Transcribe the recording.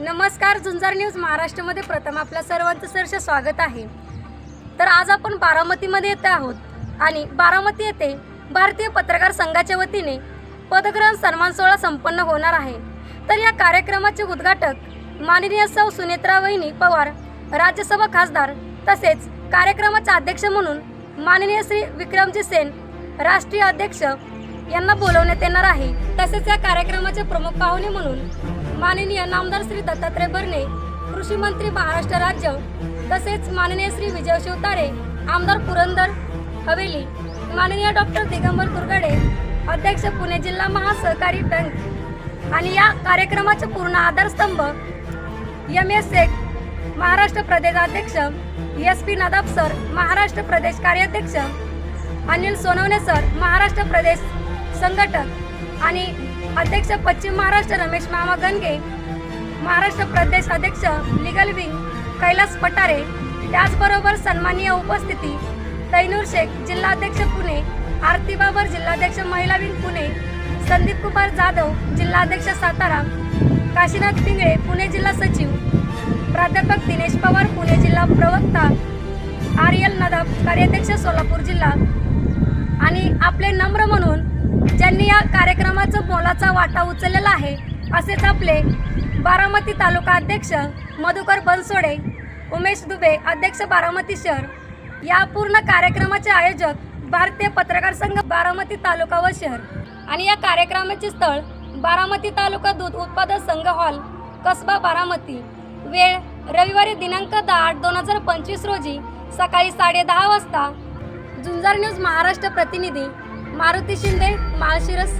नमस्कार झुंजार न्यूज महाराष्ट्रामध्ये प्रथम आपल्या सर्वांचं सरस स्वागत आहे. तर आज आपण बारामतीमध्ये येत आहोत आणि बारामती येथे भारतीय पत्रकार संघाच्या वतीने पदग्रहण सन्मान सोहळा संपन्न होणार आहे. तर या कार्यक्रमाचे उद्घाटक माननीय सौ सुनेत्रा वहिनी पवार राज्यसभा खासदार तसेच कार्यक्रमाचे अध्यक्ष म्हणून माननीय श्री विक्रमजी सेन राष्ट्रीय अध्यक्ष यांना बोलवण्यात येणार आहे. तसेच या कार्यक्रमाचे प्रमुख पाहुणे म्हणून माननीय नामदार श्री दत्तात्रय भरणे कृषी मंत्री महाराष्ट्र राज्य तसेच माननीय श्री विजय शिवतारे आमदार पुरंदर हवेली माननीय डॉक्टर दिगंबर कुरगडे अध्यक्ष पुणे जिल्हा महासहकारी बँक आणि या कार्यक्रमाचे पूर्ण आधारस्तंभ एम एस एक महाराष्ट्र प्रदेश अध्यक्ष S P Nadab sir Maharashtra प्रदेश कार्याध्यक्ष अनिल सोनवणे सर महाराष्ट्र प्रदेश संघटक आणि अध्यक्ष पश्चिम महाराष्ट्र रमेश मामा गणगे महाराष्ट्र प्रदेश अध्यक्ष लिगल विंग कैलास पटारे त्याचबरोबर सन्माननीय उपस्थिती तैनूर शेख जिल्हाध्यक्ष पुणे आरती बाबर जिल्हाध्यक्ष महिला विंग पुणे संदीप कुमार जाधव जिल्हाध्यक्ष सातारा काशीनाथ पिंगळे पुणे जिल्हा सचिव प्राध्यापक दिनेश पवार पुणे जिल्हा प्रवक्ता आर एल नदाब कार्याध्यक्ष सोलापूर जिल्हा. आणि आपले नम्र म्हणून ज्यांनी या कार्यक्रमाचा मोलाचा वाटा उचललेला आहे असेच आपले बारामती तालुका अध्यक्ष मधुकर बनसोडे उमेश दुबे अध्यक्ष बारामती शहर. या पूर्ण कार्यक्रमाचे आयोजक भारतीय पत्रकार संघ बारामती तालुका व शहर. आणि या कार्यक्रमाचे स्थळ बारामती तालुका दूध उत्पादक संघ हॉल कसबा बारामती. वेळ रविवारी दिनांक दहा आठ दोन हजार पंचवीस रोजी सकाळी साडे दहा वाजता. झुंजार न्यूज महाराष्ट्र प्रतिनिधी मारुती शिंदे माळशिरस